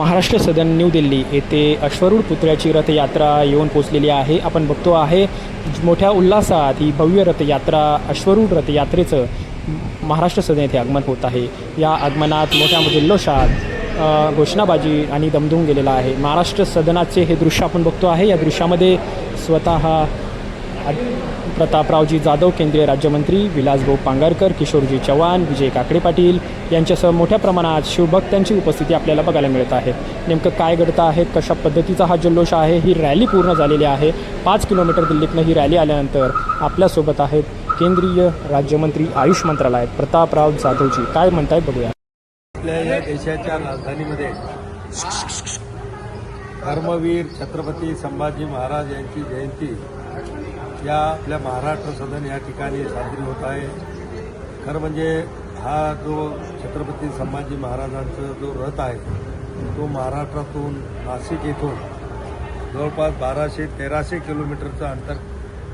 महाराष्ट्र सदन new Delhi येथे अश्वरूढ पुतळ्याची रथयात्रा येऊन पोचलेली आहे. आपण बघतो आहे मोठ्या उल्हासात ही भव्य रथयात्रा अश्वरूढ रथयात्रेचं महाराष्ट्र सदन येथे आगमन होत आहे. या आगमनात मोठ्या जल्लोषात घोषणाबाजी आणि दमदून गेलेला आहे. महाराष्ट्र सदनाचे हे दृश्य आपण बघतो आहे. या दृश्यामध्ये स्वतः प्रतापरावजी जाधव केंद्रीय राज्यमंत्री विलासभाऊ पांगारकर किशोरजी चव्हाण विजय काकडे पाटील यांच्यासह मोठ्या प्रमाणात शिवभक्तांची उपस्थिती आपल्याला बघायला मिळत आहे. नेमकं काय घडतं आहे कशा पद्धतीचा हा जल्लोष आहे ही रॅली पूर्ण झालेली आहे. पाच किलोमीटर दिल्लीतनं ही रॅली आल्यानंतर आपल्यासोबत आहेत केंद्रीय राज्यमंत्री आयुष मंत्रालयात प्रतापराव जाधवजी. काय म्हणतायत बघूया. आपल्या या देशाच्या राजधानीमध्ये धर्मवीर छत्रपती संभाजी महाराज यांची जयंती या आपल्या महाराष्ट्र सदन या ठिकाणी साजरी होत आहे. खरं म्हणजे हा जो छत्रपती संभाजी महाराजांचा जो रथ आहे तो महाराष्ट्रातून नाशिक येथून जवळपास बाराशे तेराशे किलोमीटरचं अंतर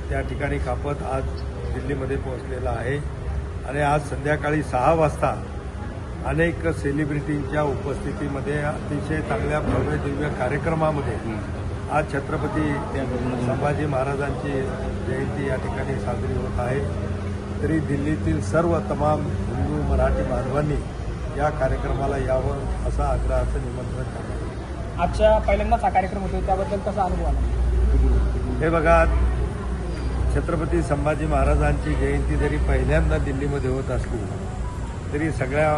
त्या ठिकाणी कापत आज दिल्लीमध्ये पोहोचलेला आहे. आणि आज संध्याकाळी सहा वाजता अनेक सेलिब्रिटींच्या उपस्थितीमध्ये अतिशय चांगल्या भव्य दिव्य कार्यक्रमामध्ये आज छत्रपती संभाजी महाराजांची जयंती या ठिकाणी साजरी होत आहे. तरी दिल्लीतील सर्व तमाम हिंदू मराठी बांधवांनी या कार्यक्रमाला यावं असं आग्रहाचं निमंत्रण करण्यात आजच्या पहिल्यांदाच हा कार्यक्रम होतो त्याबद्दल कसा अनुभव आला? हे बघा छत्रपती संभाजी महाराजांची जयंती जरी पहिल्यांदा दिल्लीमध्ये होत असली तरी सगळ्या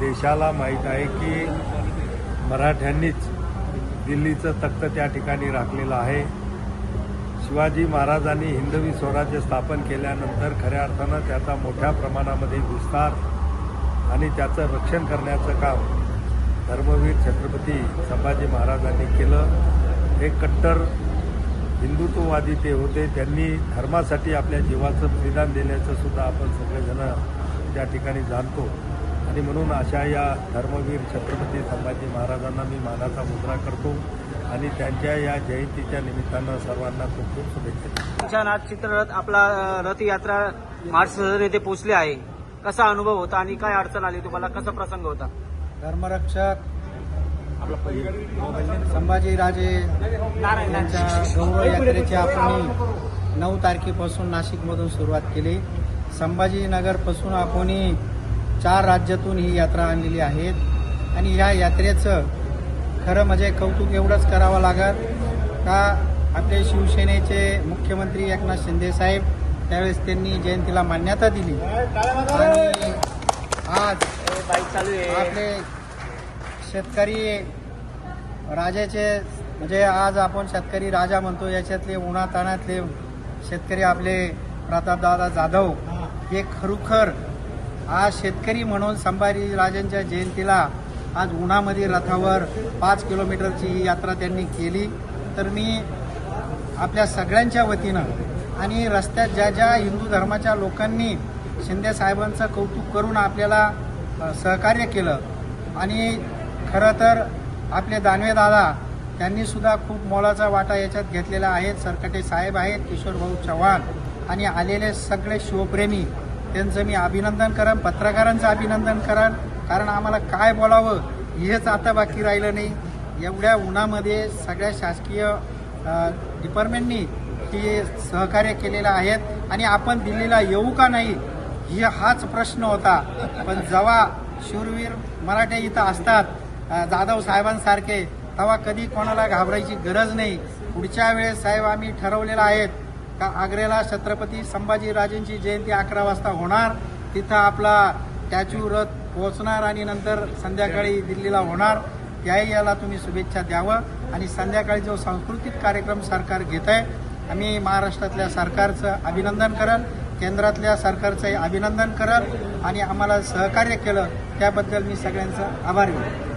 देशाला माहीत आहे की मराठ्यांनीच दिल्लीचं तख्त त्या ठिकाणी राखलेलं आहे. शिवाजी महाराजांनी हिंदवी स्वराज्य स्थापन केल्यानंतर खऱ्या अर्थानं त्याचा मोठ्या प्रमाणामध्ये विस्तार आणि त्याचं रक्षण करण्याचं काम धर्मवीर छत्रपती संभाजी महाराजांनी केलं. हे कट्टर हिंदुत्ववादी ते होते. त्यांनी धर्मासाठी आपल्या जीवाचं बलिदान देण्याचं सुद्धा आपण सगळेजण त्या ठिकाणी जाणतो. आणि म्हणून अशा या धर्मवीर छत्रपती संभाजी महाराजांना मी मानाचा मुद्रा करतो आणि त्यांच्या या जयंतीच्या निमित्तानं सर्वांना खूप खूप शुभेच्छा छान आज चित्ररथ आपला रथयात्रा महाराष्ट्र सदन येथे पोहोचले आहे. कसा अनुभव होता आणि काय अडचण आली? तुम्हाला कसा प्रसंग होता? धर्मरक्षक संभाजीराजे यांच्या गौरव यात्रेची आपण नऊ तारखेपासून नाशिकमधून सुरुवात केली. संभाजीनगरपासून आपण चार राज्यातून ही यात्रा आणलेली आहेत. आणि या यात्रेचं खरं म्हणजे कौतुक एवढंच करावं लागत का आपले शिवसेनेचे मुख्यमंत्री एकनाथ शिंदे साहेब त्यावेळेस त्यांनी जयंतीला मान्यता दिली. आणि आज चालू आपले शेतकरी राजाचे म्हणजे आज आपण शेतकरी राजा म्हणतो याच्यातले उन्हाताणातले शेतकरी आपले प्रतापदादा जाधव हे खरोखर आज शेतकरी म्हणून संभाजी राजांच्या जयंतीला आज उन्हामध्ये रथावर पाच किलोमीटरची ही यात्रा त्यांनी केली. तर मी आपल्या सगळ्यांच्या वतीनं आणि रस्त्यात ज्या ज्या हिंदू धर्माच्या लोकांनी शिंदे साहेबांचं कौतुक करून आपल्याला सहकार्य केलं आणि खरं तर आपले दानवे दादा त्यांनीसुद्धा खूप मोलाचा वाटा याच्यात घेतलेला आहे सरकटे साहेब आहेत किशोर भाऊ चव्हाण आणि आलेले सगळे शिवप्रेमी. त्यांचं मी अभिनंदन करन पत्रकारांचं अभिनंदन करन. कारण आम्हाला काय बोलावं हेच आता बाकी राहिलं नाही. एवढ्या उन्हामध्ये सगळ्या शासकीय डिपार्टमेंटनी ही सहकार्य केलेलं आहेत. आणि आपण दिल्लीला येऊ का नाही हे हाच प्रश्न होता. पण जेव्हा शूरवीर मराठे इथं असतात जाधव साहेबांसारखे तेव्हा कधी कोणाला घाबरायची गरज नाही. पुढच्या वेळेस साहेब आम्ही ठरवलेलं आहेत का आग्र्याला छत्रपती संभाजीराजेंची जयंती अकरा वाजता होणार. तिथं आपला स्टॅच्यू रथ पोहोचणार आणि नंतर संध्याकाळी दिल्लीला होणार. त्याही याला तुम्ही शुभेच्छा द्यावं. आणि संध्याकाळी जो सांस्कृतिक कार्यक्रम सरकार घेत आहे आम्ही महाराष्ट्रातल्या सरकारचं अभिनंदन करल केंद्रातल्या सरकारचंही अभिनंदन करल आणि आम्हाला सहकार्य केलं त्याबद्दल मी सगळ्यांचं आभारी आहे.